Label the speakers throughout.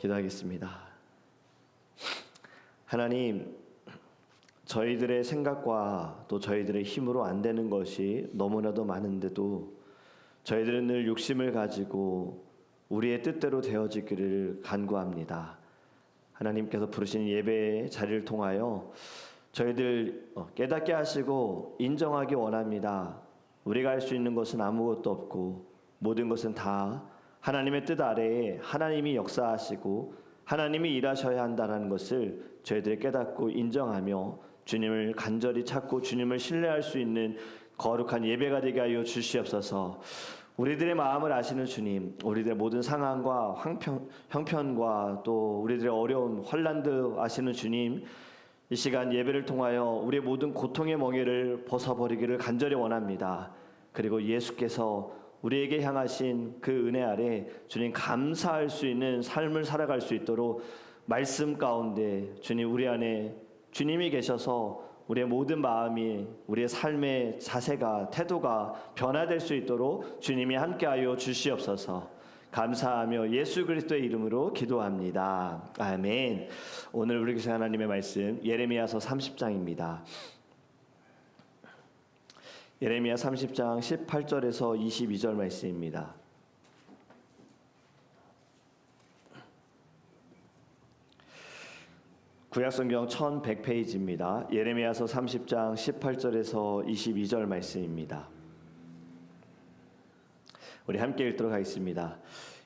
Speaker 1: 기도하겠습니다. 하나님, 저희들의 생각과 또 저희들의 힘으로 안 되는 것이 너무나도 많은데도 저희들은 늘 욕심을 가지고 우리의 뜻대로 되어지기를 간구합니다. 하나님께서 부르신 예배의 자리를 통하여 저희들 어, 깨닫게 하시고 인정하기 원합니다. 우리가 할 수 있는 것은 아무것도 없고 모든 것은 다 하나님의 뜻 아래에 하나님이 역사하시고 하나님이 일하셔야 한다는 것을 저희들이 깨닫고 인정하며 주님을 간절히 찾고 주님을 신뢰할 수 있는 거룩한 예배가 되게 하여 주시옵소서. 우리들의 마음을 아시는 주님, 우리들의 모든 상황과 황편, 형편과 또 우리들의 어려운 환란도 아시는 주님, 이 시간 예배를 통하여 우리의 모든 고통의 멍에를 벗어버리기를 간절히 원합니다. 그리고 예수께서 우리에게 향하신 그 은혜 아래 주님 감사할 수 있는 삶을 살아갈 수 있도록 말씀 가운데 주님 우리 안에 주님이 계셔서 우리의 모든 마음이 우리의 삶의 자세가 태도가 변화될 수 있도록 주님이 함께하여 주시옵소서. 감사하며 예수 그리스도의 이름으로 기도합니다. 아멘. 오늘 우리 교사 하나님의 말씀 예레미야서 30장입니다. 예레미야 30장 18절에서 22절 말씀입니다. 구약성경 1100페이지입니다. 예레미야서 30장 18절에서 22절 말씀입니다. 우리 함께 읽도록 하겠습니다.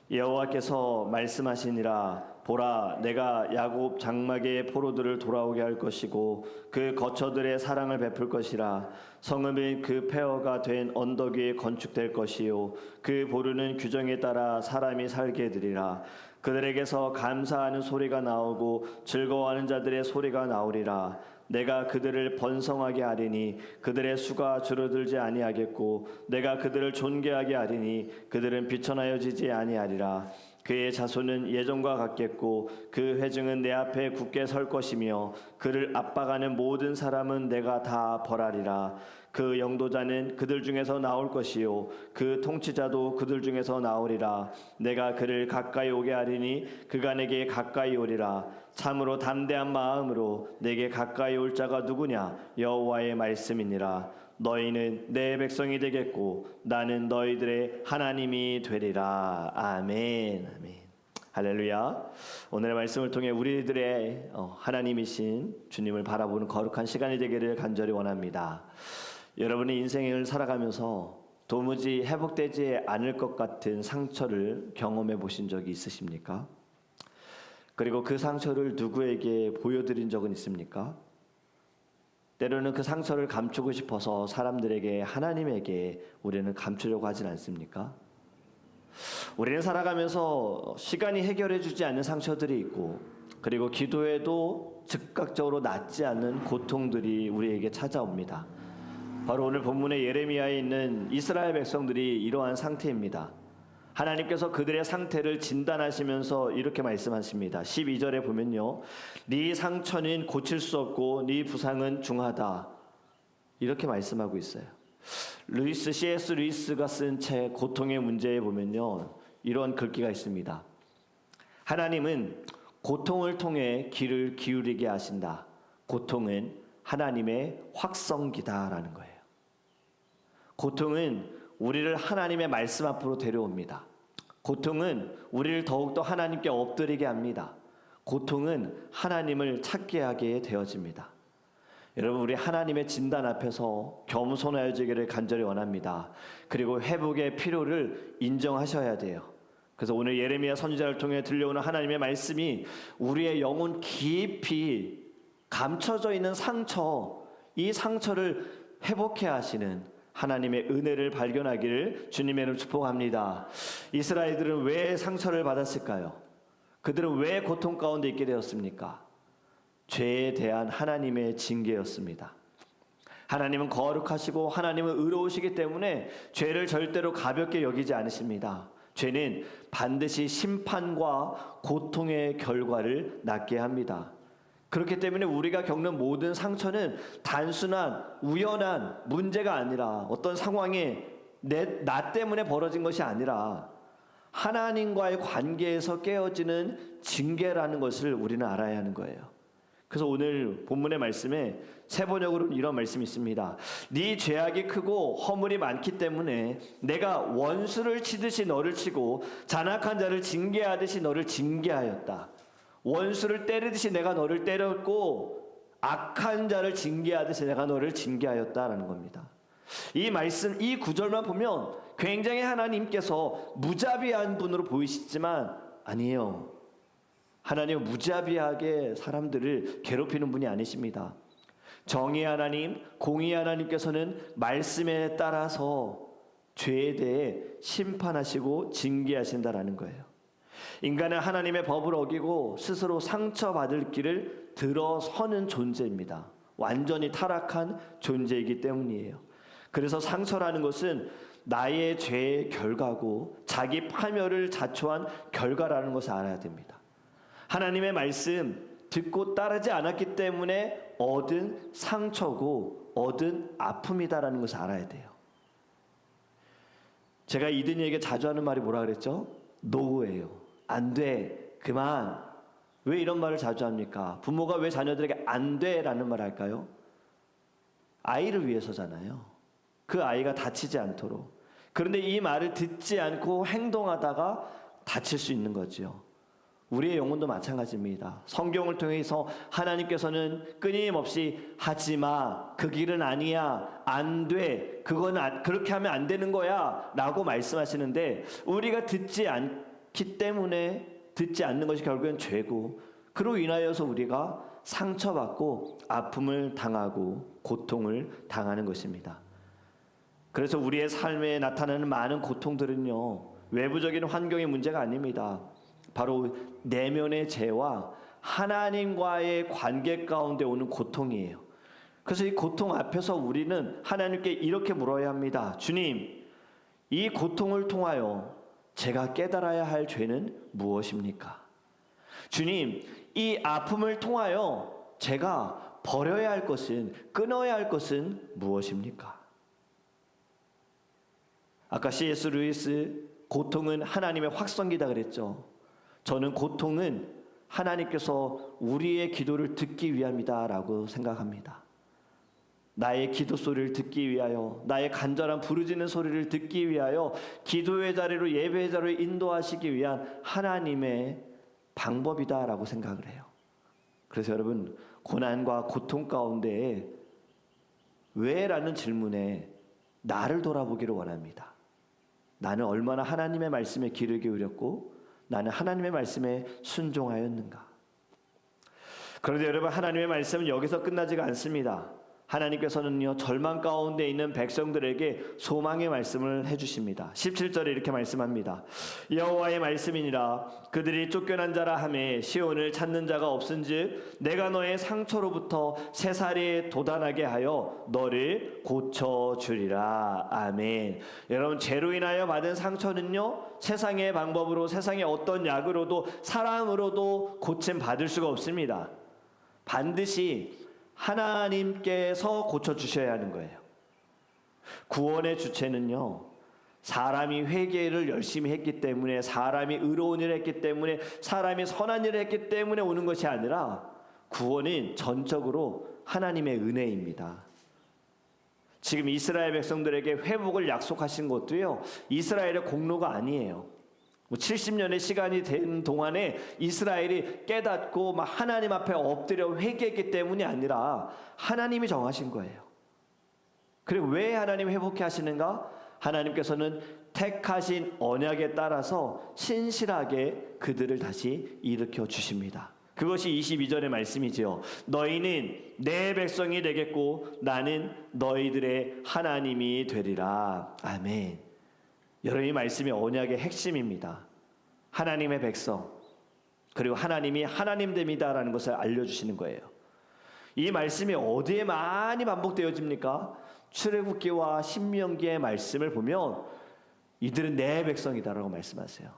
Speaker 1: 여호와께서 말씀하시니라 보라 내가 야곱 장막의 포로들을 돌아오게 할 것이고 그 거처들의 사랑을 베풀 것이라. 성읍은 그 폐허가 된 언덕 위에 건축될 것이요. 그 보르는 규정에 따라 사람이 살게 되리라. 그들에게서 감사하는 소리가 나오고 즐거워하는 자들의 소리가 나오리라. 내가 그들을 번성하게 하리니 그들의 수가 줄어들지 아니하겠고 내가 그들을 존귀하게 하리니 그들은 비천하여지지 아니하리라 그의 자손은 예전과 같겠고 그 회중은 내 앞에 굳게 설 것이며 그를 압박하는 모든 사람은 내가 다 벌하리라. 그 영도자는 그들 중에서 나올 것이요. 그 통치자도 그들 중에서 나오리라. 내가 그를 가까이 오게 하리니 그가 내게 가까이 오리라. 참으로 담대한 마음으로 내게 가까이 올 자가 누구냐? 여호와의 말씀이니라 너희는 내 백성이 되겠고 나는 너희들의 하나님이 되리라 아멘 아멘 할렐루야. 오늘의 말씀을 통해 우리들의 어, 하나님이신 주님을 바라보는 거룩한 시간이 되기를 간절히 원합니다. 여러분의 인생을 살아가면서 도무지 회복되지 않을 것 같은 상처를 경험해 보신 적이 있으십니까? 그리고 그 상처를 누구에게 보여드린 적은 있습니까? 때로는 그 상처를 감추고 싶어서 사람들에게 하나님에게 우리는 감추려고 하진 않습니까? 우리는 살아가면서 시간이 해결해 주지 않는 상처들이 있고 그리고 기도해도 즉각적으로 낫지 않는 고통들이 우리에게 찾아옵니다. 바로 오늘 본문의 예레미야에 있는 이스라엘 백성들이 이러한 상태입니다. 하나님께서 그들의 상태를 진단하시면서 이렇게 말씀하십니다. 12절에 보면요. 네 상처는 고칠 수 없고 네 부상은 중하다. 이렇게 말씀하고 있어요. 루이스 C.S. 루이스가 쓴 책 고통의 문제에 보면요. 이런 글귀가 있습니다. 하나님은 고통을 통해 귀를 기울이게 하신다. 고통은 하나님의 확성기다라는 거예요. 고통은 우리를 하나님의 말씀 앞으로 데려옵니다. 고통은 우리를 더욱더 하나님께 엎드리게 합니다. 고통은 하나님을 찾게 하게 되어집니다. 여러분 우리 하나님의 진단 앞에서 겸손하여지기를 간절히 원합니다. 그리고 회복의 필요를 인정하셔야 돼요. 그래서 오늘 예레미야 선지자를 통해 들려오는 하나님의 말씀이 우리의 영혼 깊이 감춰져 있는 상처, 이 상처를 회복해 하시는 하나님의 은혜를 발견하기를 주님의 이름 축복합니다. 이스라엘들은 왜 상처를 받았을까요? 그들은 왜 고통 가운데 있게 되었습니까? 죄에 대한 하나님의 징계였습니다. 하나님은 거룩하시고 하나님은 의로우시기 때문에 죄를 절대로 가볍게 여기지 않으십니다. 죄는 반드시 심판과 고통의 결과를 낳게 합니다. 그렇기 때문에 우리가 겪는 모든 상처는 단순한 우연한 문제가 아니라 어떤 상황에 내, 나 때문에 벌어진 것이 아니라 하나님과의 관계에서 깨어지는 징계라는 것을 우리는 알아야 하는 거예요. 그래서 오늘 본문의 말씀에 세 번역으로 이런 말씀이 있습니다. 네 죄악이 크고 허물이 많기 때문에 내가 원수를 치듯이 너를 치고 잔악한 자를 징계하듯이 너를 징계하였다. 원수를 때리듯이 내가 너를 때렸고 악한 자를 징계하듯이 내가 너를 징계하였다라는 겁니다. 이 말씀 이 구절만 보면 굉장히 하나님께서 무자비한 분으로 보이시지만 아니에요. 하나님은 무자비하게 사람들을 괴롭히는 분이 아니십니다. 정의 하나님, 공의 하나님께서는 말씀에 따라서 죄에 대해 심판하시고 징계하신다라는 거예요. 인간은 하나님의 법을 어기고 스스로 상처받을 길을 들어서는 존재입니다. 완전히 타락한 존재이기 때문이에요. 그래서 상처라는 것은 나의 죄의 결과고 자기 파멸을 자초한 결과라는 것을 알아야 됩니다. 하나님의 말씀 듣고 따르지 않았기 때문에 얻은 상처고 얻은 아픔이다라는 것을 알아야 돼요. 제가 이든이에게 자주 하는 말이 뭐라 그랬죠? 노예요. 안 돼. 그만. 왜 이런 말을 자주 합니까? 부모가 왜 자녀들에게 안 돼 라는 말을 할까요? 아이를 위해서잖아요. 그 아이가 다치지 않도록. 그런데 이 말을 듣지 않고 행동하다가 다칠 수 있는 거지요. 우리의 영혼도 마찬가지입니다. 성경을 통해서 하나님께서는 끊임없이 하지 마. 그 길은 아니야. 안 돼. 그건 안- 그렇게 하면 안 되는 거야. 라고 말씀하시는데 우리가 듣지 않 기 때문에 듣지 않는 것이 결국엔 죄고 그로 인하여서 우리가 상처받고 아픔을 당하고 고통을 당하는 것입니다. 그래서 우리의 삶에 나타나는 많은 고통들은요. 외부적인 환경의 문제가 아닙니다. 바로 내면의 죄와 하나님과의 관계 가운데 오는 고통이에요. 그래서 이 고통 앞에서 우리는 하나님께 이렇게 물어야 합니다. 주님, 이 고통을 통하여 제가 깨달아야 할 죄는 무엇입니까? 주님, 이 아픔을 통하여 제가 버려야 할 것은, 끊어야 할 것은 무엇입니까? 아까 C.S. 루이스 고통은 하나님의 확성기다 그랬죠. 저는 고통은 하나님께서 우리의 기도를 듣기 위함이다라고 생각합니다. 나의 기도 소리를 듣기 위하여 나의 간절한 부르짖는 소리를 듣기 위하여 기도의 자리로 예배의 자리로 인도하시기 위한 하나님의 방법이다라고 생각을 해요. 그래서 여러분 고난과 고통 가운데 왜라는 질문에 나를 돌아보기를 원합니다. 나는 얼마나 하나님의 말씀에 귀를 기울였고 나는 하나님의 말씀에 순종하였는가. 그런데 여러분 하나님의 말씀은 여기서 끝나지가 않습니다. 하나님께서는요 절망 가운데 있는 백성들에게 소망의 말씀을 해주십니다. 17절에 이렇게 말씀합니다. 여호와의 말씀이니라 그들이 쫓겨난 자라 함에 시온을 찾는 자가 없은즉 내가 너의 상처로부터 새살이 도단하게 하여 너를 고쳐 주리라. 아멘. 여러분 죄로 인하여 받은 상처는요 세상의 방법으로 세상의 어떤 약으로도 사람으로도 고침 받을 수가 없습니다. 반드시 하나님께서 고쳐주셔야 하는 거예요. 구원의 주체는요, 사람이 회개를 열심히 했기 때문에, 사람이 의로운 일을 했기 때문에, 사람이 선한 일을 했기 때문에 오는 것이 아니라, 구원은 전적으로 하나님의 은혜입니다. 지금 이스라엘 백성들에게 회복을 약속하신 것도요, 이스라엘의 공로가 아니에요. 뭐 70년의 시간이 된 동안에 이스라엘이 깨닫고 막 하나님 앞에 엎드려 회개했기 때문이 아니라 하나님이 정하신 거예요. 그리고 왜 하나님 회복해 하시는가? 하나님께서는 택하신 언약에 따라서 신실하게 그들을 다시 일으켜 주십니다. 그것이 22절의 말씀이지요. 너희는 내 백성이 되겠고 나는 너희들의 하나님이 되리라. 아멘. 여러분 이 말씀이 언약의 핵심입니다. 하나님의 백성 그리고 하나님이 하나님됨이다라는 것을 알려주시는 거예요. 이 말씀이 어디에 많이 반복되어집니까? 출애굽기와 신명기의 말씀을 보면 이들은 내 백성이다라고 말씀하세요.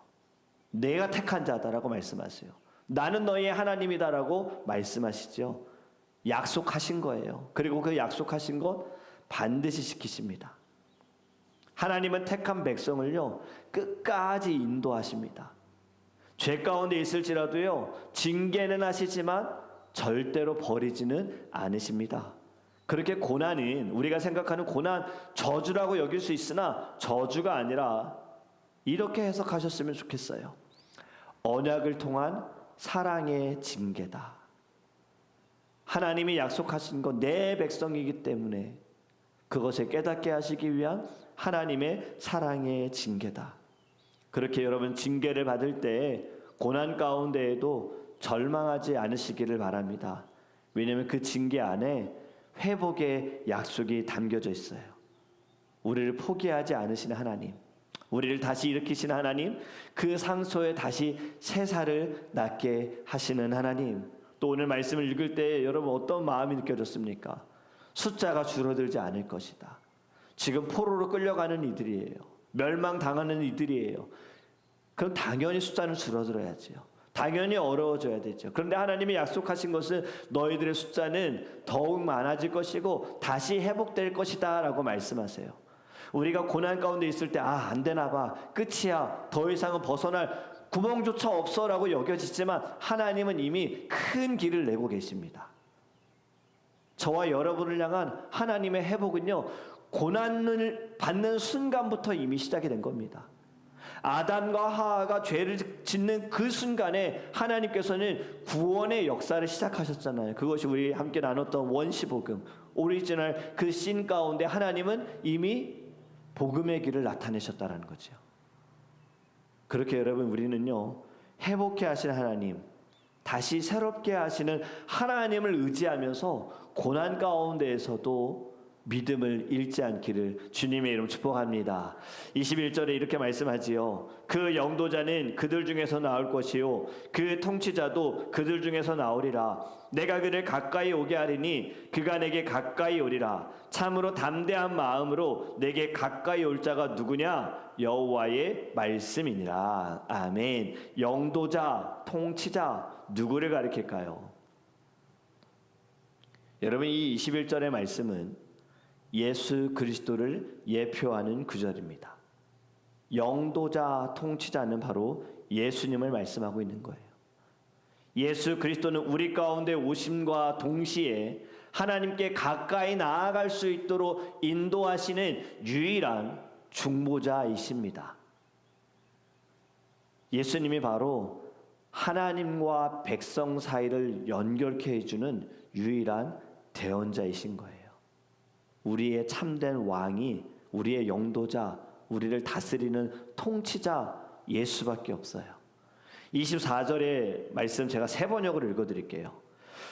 Speaker 1: 내가 택한 자다라고 말씀하세요. 나는 너희의 하나님이다라고 말씀하시죠. 약속하신 거예요. 그리고 그 약속하신 것 반드시 지키십니다. 하나님은 택한 백성을요 끝까지 인도하십니다. 죄 가운데 있을지라도요 징계는 하시지만 절대로 버리지는 않으십니다. 그렇게 고난은 우리가 생각하는 고난 저주라고 여길 수 있으나 저주가 아니라 이렇게 해석하셨으면 좋겠어요. 언약을 통한 사랑의 징계다. 하나님이 약속하신 건 내 백성이기 때문에 그것을 깨닫게 하시기 위한 하나님의 사랑의 징계다. 그렇게 여러분 징계를 받을 때 고난 가운데에도 절망하지 않으시기를 바랍니다. 왜냐하면 그 징계 안에 회복의 약속이 담겨져 있어요. 우리를 포기하지 않으시는 하나님, 우리를 다시 일으키시는 하나님, 그 상소에 다시 새 살을 낳게 하시는 하나님. 또 오늘 말씀을 읽을 때 여러분 어떤 마음이 느껴졌습니까? 숫자가 줄어들지 않을 것이다. 지금 포로로 끌려가는 이들이에요. 멸망당하는 이들이에요. 그럼 당연히 숫자는 줄어들어야지요. 당연히 어려워져야 되죠. 그런데 하나님이 약속하신 것은 너희들의 숫자는 더욱 많아질 것이고 다시 회복될 것이다 라고 말씀하세요. 우리가 고난 가운데 있을 때 아, 안 되나 봐. 끝이야. 더 이상은 벗어날 구멍조차 없어 라고 여겨지지만 하나님은 이미 큰 길을 내고 계십니다. 저와 여러분을 향한 하나님의 회복은요. 고난을 받는 순간부터 이미 시작이 된 겁니다. 아담과 하하가 죄를 짓는 그 순간에 하나님께서는 구원의 역사를 시작하셨잖아요. 그것이 우리 함께 나눴던 원시 복음, 오리지널 그 씬 가운데 하나님은 이미 복음의 길을 나타내셨다라는 거죠. 그렇게 여러분 우리는요 회복해 하시는 하나님, 다시 새롭게 하시는 하나님을 의지하면서 고난 가운데에서도 믿음을 잃지 않기를 주님의 이름 축복합니다. 21절에 이렇게 말씀하지요. 그 영도자는 그들 중에서 나올 것이요 그 통치자도 그들 중에서 나오리라. 내가 그를 가까이 오게 하리니 그가 내게 가까이 오리라. 참으로 담대한 마음으로 내게 가까이 올 자가 누구냐? 여호와의 말씀이니라. 아멘. 영도자, 통치자 누구를 가리킬까요? 여러분 이 21절의 말씀은 예수 그리스도를 예표하는 구절입니다. 영도자 통치자는 바로 예수님을 말씀하고 있는 거예요. 예수 그리스도는 우리 가운데 오심과 동시에 하나님께 가까이 나아갈 수 있도록 인도하시는 유일한 중보자이십니다. 예수님이 바로 하나님과 백성 사이를 연결케 해주는 유일한 대언자이신 거예요. 우리의 참된 왕이 우리의 영도자, 우리를 다스리는 통치자 예수밖에 없어요. 24절의 말씀 제가 세 번역으로 읽어 드릴게요.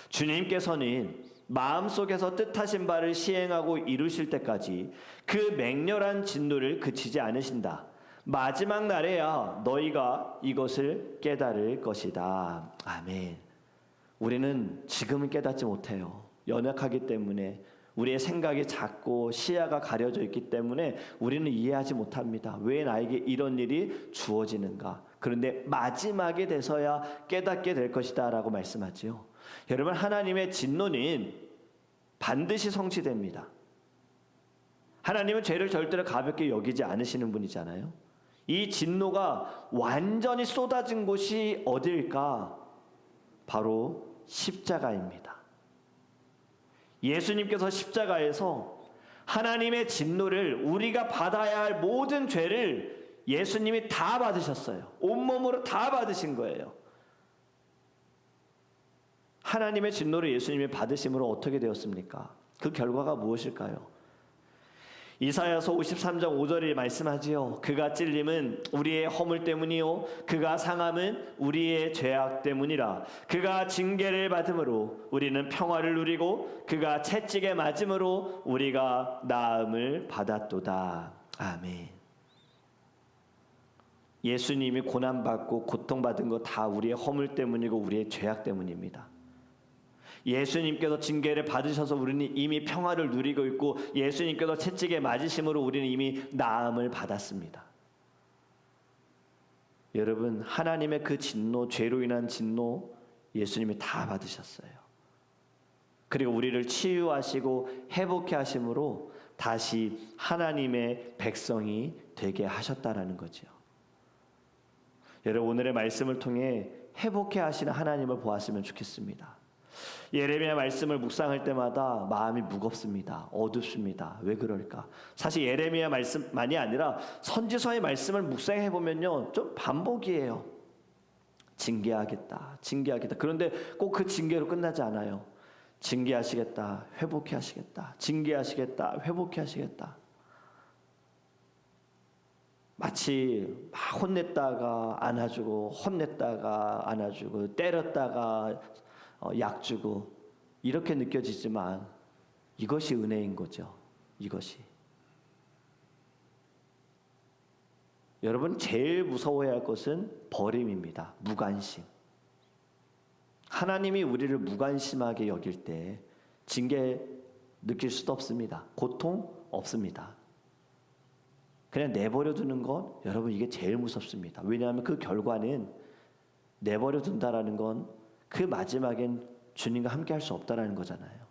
Speaker 1: 주님께서는 마음속에서 뜻하신 바를 시행하고 이루실 때까지 그 맹렬한 진노를 그치지 않으신다. 마지막 날에야 너희가 이것을 깨달을 것이다. 아멘. 우리는 지금은 깨닫지 못해요. 연약하기 때문에 우리의 생각이 작고 시야가 가려져 있기 때문에 우리는 이해하지 못합니다. 왜 나에게 이런 일이 주어지는가? 그런데 마지막에 돼서야 깨닫게 될 것이다라고 말씀하지요. 여러분 하나님의 진노는 반드시 성취됩니다. 하나님은 죄를 절대로 가볍게 여기지 않으시는 분이잖아요. 이 진노가 완전히 쏟아진 곳이 어딜까? 바로 십자가입니다. 예수님께서 십자가에서 하나님의 진노를 우리가 받아야 할 모든 죄를 예수님이 다 받으셨어요. 온몸으로 다 받으신 거예요. 하나님의 진노를 예수님이 받으심으로 어떻게 되었습니까? 그 결과가 무엇일까요? 이사야서 53장 5절에 말씀하지요. 그가 찔림은 우리의 허물 때문이요 그가 상함은 우리의 죄악 때문이라. 그가 징계를 받음으로 우리는 평화를 누리고 그가 채찍에 맞음으로 우리가 나음을 받았도다. 아멘. 예수님이 고난 받고 고통 받은 거 다 우리의 허물 때문이고 우리의 죄악 때문입니다. 예수님께서 징계를 받으셔서 우리는 이미 평화를 누리고 있고 예수님께서 채찍에 맞으심으로 우리는 이미 나음을 받았습니다. 여러분 하나님의 그 진노 죄로 인한 진노 예수님이 다 받으셨어요. 그리고 우리를 치유하시고 회복해 하심으로 다시 하나님의 백성이 되게 하셨다라는 거죠. 여러분 오늘의 말씀을 통해 회복해 하시는 하나님을 보았으면 좋겠습니다. 예레미야 말씀을 묵상할 때마다 마음이 무겁습니다. 어둡습니다. 왜 그럴까? 사실 예레미야 말씀만이 아니라 선지서의 말씀을 묵상해 보면요. 좀 반복이에요. 징계하겠다. 징계하겠다. 그런데 꼭 그 징계로 끝나지 않아요. 징계하시겠다. 회복해 하시겠다. 징계하시겠다. 회복해 하시겠다. 마치 막 혼냈다가 안아주고 혼냈다가 안아주고 때렸다가 어, 약 주고 이렇게 느껴지지만 이것이 은혜인 거죠. 이것이 여러분 제일 무서워해야 할 것은 버림입니다. 무관심. 하나님이 우리를 무관심하게 여길 때 징계 느낄 수도 없습니다. 고통 없습니다. 그냥 내버려 두는 건 여러분 이게 제일 무섭습니다. 왜냐하면 그 결과는 내버려 둔다라는 건 그 마지막엔 주님과 함께 할 수 없다라는 거잖아요.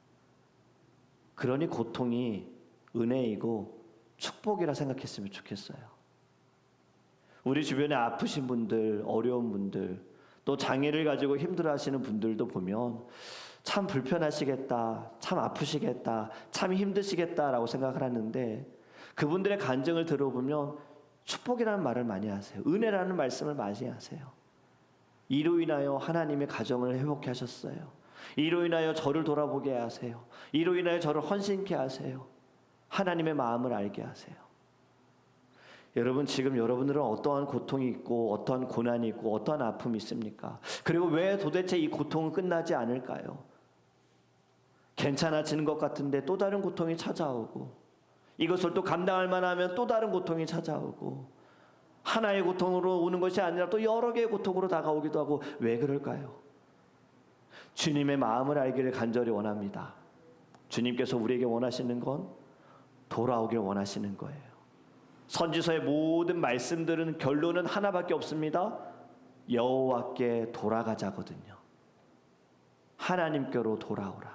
Speaker 1: 그러니 고통이 은혜이고 축복이라 생각했으면 좋겠어요. 우리 주변에 아프신 분들, 어려운 분들, 또 장애를 가지고 힘들어 하시는 분들도 보면 참 불편하시겠다, 참 아프시겠다, 참 힘드시겠다라고 생각을 하는데 그분들의 간증을 들어보면 축복이라는 말을 많이 하세요. 은혜라는 말씀을 많이 하세요. 이로 인하여 하나님의 가정을 회복해 하셨어요. 이로 인하여 저를 돌아보게 하세요. 이로 인하여 저를 헌신케 하세요. 하나님의 마음을 알게 하세요. 여러분 지금 여러분들은 어떠한 고통이 있고 어떠한 고난이 있고 어떠한 아픔이 있습니까? 그리고 왜 도대체 이 고통은 끝나지 않을까요? 괜찮아지는 것 같은데 또 다른 고통이 찾아오고 이것을 또 감당할 만하면 또 다른 고통이 찾아오고 하나의 고통으로 오는 것이 아니라 또 여러 개의 고통으로 다가오기도 하고 왜 그럴까요? 주님의 마음을 알기를 간절히 원합니다. 주님께서 우리에게 원하시는 건 돌아오길 원하시는 거예요. 선지서의 모든 말씀들은 결론은 하나밖에 없습니다. 여호와께 돌아가자거든요. 하나님께로 돌아오라.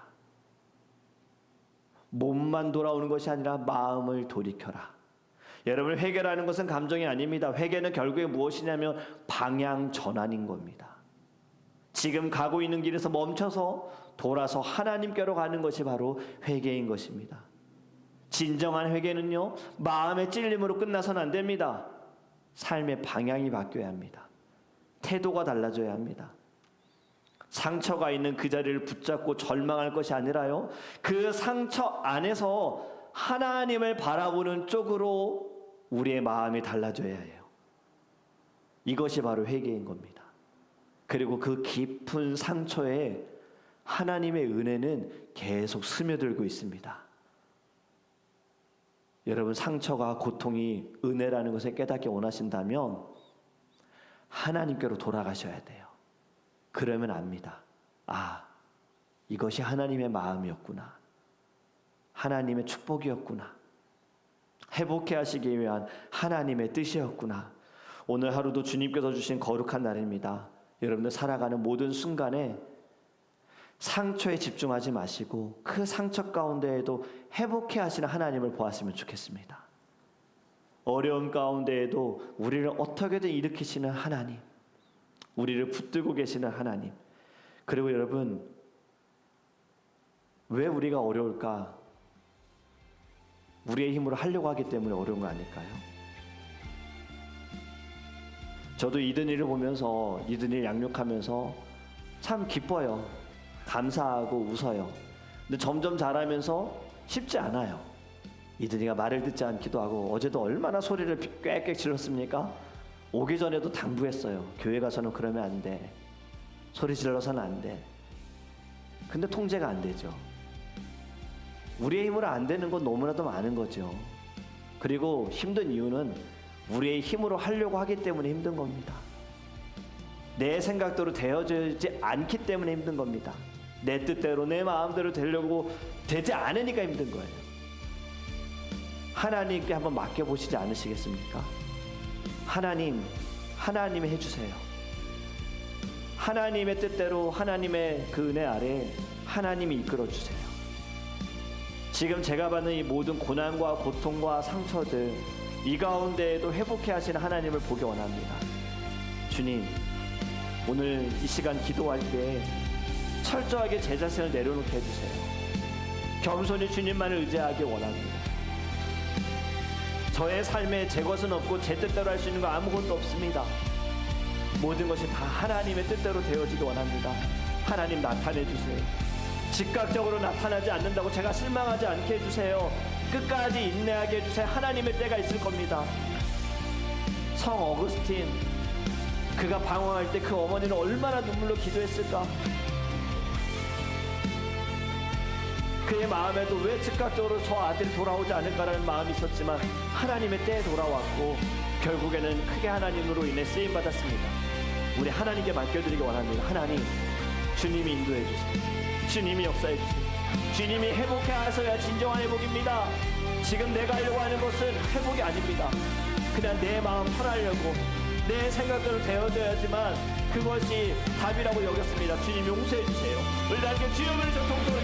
Speaker 1: 몸만 돌아오는 것이 아니라 마음을 돌이켜라. 여러분 회개라는 것은 감정이 아닙니다. 회개는 결국에 무엇이냐면 방향 전환인 겁니다. 지금 가고 있는 길에서 멈춰서 돌아서 하나님께로 가는 것이 바로 회개인 것입니다. 진정한 회개는요 마음의 찔림으로 끝나서는 안 됩니다. 삶의 방향이 바뀌어야 합니다. 태도가 달라져야 합니다. 상처가 있는 그 자리를 붙잡고 절망할 것이 아니라요. 그 상처 안에서 하나님을 바라보는 쪽으로 우리의 마음이 달라져야 해요. 이것이 바로 회개인 겁니다. 그리고 그 깊은 상처에 하나님의 은혜는 계속 스며들고 있습니다. 여러분 상처가 고통이 은혜라는 것을 깨닫게 원하신다면 하나님께로 돌아가셔야 돼요. 그러면 압니다. 아, 이것이 하나님의 마음이었구나. 하나님의 축복이었구나. 회복해 하시기 위한 하나님의 뜻이었구나. 오늘 하루도 주님께서 주신 거룩한 날입니다. 여러분들 살아가는 모든 순간에 상처에 집중하지 마시고 그 상처 가운데에도 회복해 하시는 하나님을 보았으면 좋겠습니다. 어려운 가운데에도 우리를 어떻게든 일으키시는 하나님, 우리를 붙들고 계시는 하나님. 그리고 여러분, 왜 우리가 어려울까? 우리의 힘으로 하려고 하기 때문에 어려운 거 아닐까요? 저도 이든이를 보면서 이든이를 양육하면서 참 기뻐요. 감사하고 웃어요. 근데 점점 자라면서 쉽지 않아요. 이든이가 말을 듣지 않기도 하고 어제도 얼마나 소리를 꽥꽥 질렀습니까? 오기 전에도 당부했어요. 교회 가서는 그러면 안 돼. 소리 질러서는 안 돼. 근데 통제가 안 되죠. 우리의 힘으로 안 되는 건 너무나도 많은 거죠. 그리고 힘든 이유는 우리의 힘으로 하려고 하기 때문에 힘든 겁니다. 내 생각대로 되어지지 않기 때문에 힘든 겁니다. 내 뜻대로 내 마음대로 되려고 되지 않으니까 힘든 거예요. 하나님께 한번 맡겨 보시지 않으시겠습니까? 하나님, 하나님이 해주세요. 하나님의 뜻대로 하나님의 그 은혜 아래 하나님이 이끌어 주세요. 지금 제가 받는 이 모든 고난과 고통과 상처들 이 가운데에도 회복해 하시는 하나님을 보기 원합니다. 주님, 오늘 이 시간 기도할 때 철저하게 제 자신을 내려놓게 해주세요. 겸손히 주님만을 의지하기 원합니다. 저의 삶에 제 것은 없고 제 뜻대로 할 수 있는 거 아무것도 없습니다. 모든 것이 다 하나님의 뜻대로 되어지기 원합니다. 하나님 나타내 주세요. 즉각적으로 나타나지 않는다고 제가 실망하지 않게 해주세요. 끝까지 인내하게 해주세요. 하나님의 때가 있을 겁니다. 성 어거스틴 그가 방황할 때 그 어머니는 얼마나 눈물로 기도했을까? 그의 마음에도 왜 즉각적으로 저 아들이 돌아오지 않을까라는 마음이 있었지만 하나님의 때에 돌아왔고 결국에는 크게 하나님으로 인해 쓰임 받았습니다. 우리 하나님께 맡겨드리기 원합니다. 하나님, 주님이 인도해 주세요. 주님이 역사해 주세요. 주님이 회복해 하셔야 진정한 회복입니다. 지금 내가 하려고 하는 것은 회복이 아닙니다. 그냥 내 마음 편하려고 내 생각대로 되어져야지만 그것이 답이라고 여겼습니다. 주님 용서해 주세요. 우리 함께 주여 부르짖어 통성을